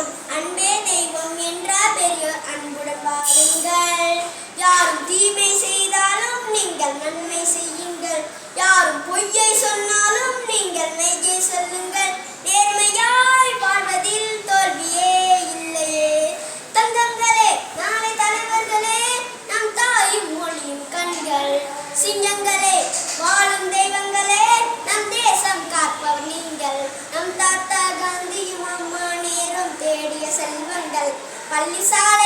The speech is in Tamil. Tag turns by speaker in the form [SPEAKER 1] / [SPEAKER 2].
[SPEAKER 1] தெய்வம் அன்பே தெய்வம் என்றார் பெரியோர் அன்புடன் வாழுங்கள். யாரும் தீமை செய்தாலும் நீங்கள் நன்மை செய்யுங்கள். யாரும் பொய்யை சொன்னாலும் நீங்கள் மெய்யை சொல்லுங்கள். நேர்மையாய் வாழ்வதில் தோல்வியே இல்லையே தங்கங்களே நாளை தலைவர்களே நம் தாயும் மொழியும் கண்கள் சிங்கங்களே. పల్లి సార్